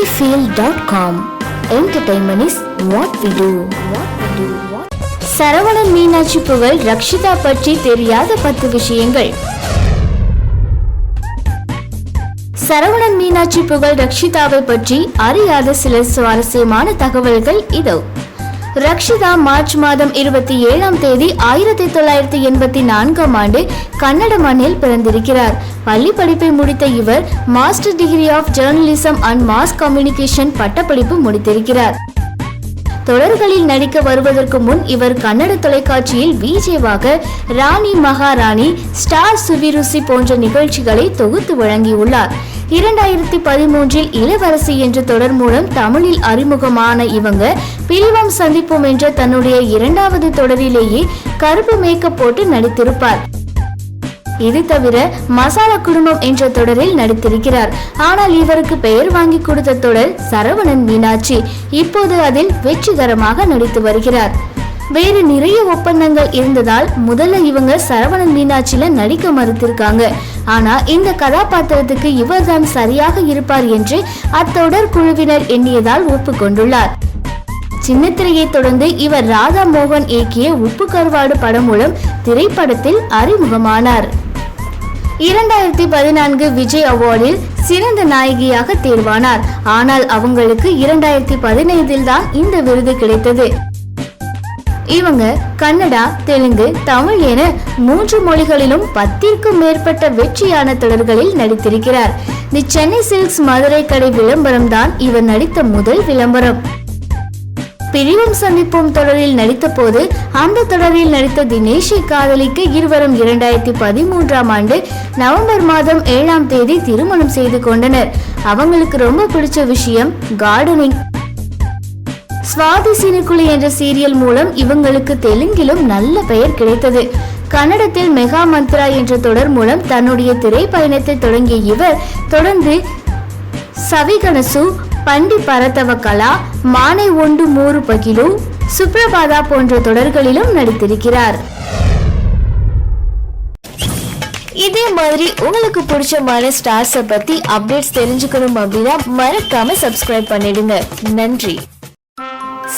cinefield.com Entertainment is what we do. What we do. Saravanan Meenakshi புகழ் ரக்ஷிதா பற்றி தெரியாத பத்து விஷயங்கள் சரவணன் மீனாட்சி புகழ் ரக்ஷிதாவை பற்றி அறியாத சில சுவாரஸ்யமான தகவல்கள் இதோ ரக்ஷிதா மார்ச் மாதம் இருபத்தி ஏழாம் தேதி ஆயிரத்தி தொள்ளாயிரத்தி எண்பத்தி நான்காம் ஆண்டு கன்னட மண்ணில் பிறந்திருக்கிறார். பள்ளி படிப்பை முடித்த இவர் master degree of journalism and mass communication பட்டப்படிப்பு முடித்திருக்கிறார். தொடர்களில் நடிக்க வருவதற்கு முன் இவர் கன்னட தொலைக்காட்சியில் விஜேவாக ராணி மகாராணி ஸ்டார் சுவிருசி போன்ற நிகழ்ச்சிகளை தொகுத்து வழங்கியுள்ளார். இரண்டாயிரத்தி பதிமூன்றில் இளவரசி என்ற தொடர் மூலம் தமிழில் அறிமுகமான இவங்க பிரிவம் சந்திப்போம் என்ற தன்னுடைய இரண்டாவது தொடரிலேயே கருப்பு மேக்கப் போட்டு நடித்திருப்பார். இது தவிர மசாலா குடும்பம் என்ற தொடரில் நடித்திருக்கிறார். ஆனால் இவருக்கு பெயர் வாங்கி கொடுத்த தொடர் சரவணன் மீனாட்சி. இப்போது அதில் வெற்றிகரமாக நடித்து வருகிறார். வேறு நிறைய ஒப்பந்தங்கள் இருந்ததால் முதல்ல இவங்க சரவணன் மீனாட்சியில நடிக்க மறுத்திருக்காங்க. ஆனா இந்த கதாபாத்திரத்துக்கு இவர்தான் சரியாக இருப்பார் என்று அத்தொடர் குழுவினர் எண்ணியதால் ஒப்புக்கொண்டுள்ளார். சின்னத்திரையை தொடர்ந்து இவர் ராதா மோகன் இயக்கிய உப்பு கருவாடு படம் மூலம் திரைப்படத்தில் அறிமுகமானார். இரண்டாயிரத்தி பதினான்கு விஜய் அவார்டில் சிறந்த நாயகியாக தேர்வானார். ஆனால் அவங்களுக்கு இரண்டாயிரத்தி பதினைந்தில் தான் இந்த விருது கிடைத்தது. இவங்க கன்னடா தெலுங்கு தமிழ் என மூன்று மொழிகளிலும் பத்திற்கும் மேற்பட்ட வெற்றியான தொடர்களில் நடித்திருக்கிறார். தி சென்னை சில்க்ஸ் மதுரை கடை விளம்பரம் தான் இவர் நடித்த முதல் விளம்பரம். பிரிவும் சந்திப்போம் தொடரில் நடித்த போது அந்த தொடரில் நடித்த தினேஷை காதலிக்க இருவரும் இரண்டாயிரத்தி பதிமூன்றாம் ஆண்டு நவம்பர் மாதம் ஏழாம் தேதி திருமணம் செய்து கொண்டனர். அவங்களுக்கு ரொம்ப பிடிச்ச விஷயம் கார்டனிங் சுவாதி சினுக்குழி என்ற சீரியல் மூலம் இவங்களுக்கு தெலுங்கிலும் நல்ல பெயர் கிடைத்தது. கன்னடத்தில் மெகா மந்த்ரா என்ற தொடர் மூலம் தன்னுடைய திரைப்பயணத்தை தொடங்கிய இவர் தொடர்ந்து சவிகணசு பண்டி பரதவ கலா மானை ஒன்று மூறு பகிலு சுப்ரபாதா போன்ற தொடர்களிலும் நடித்திருக்கிறார். இதே மாதிரி உங்களுக்கு பிடிச்சமான ஸ்டார்ஸை பத்தி அப்டேட்ஸ் தெரிஞ்சுக்கணும் அப்படின்னா மறக்காம சப்ஸ்கிரைப் பண்ணிடுங்க. நன்றி.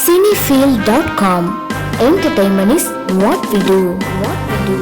Cinefeel dot com entertainment is what we do what we do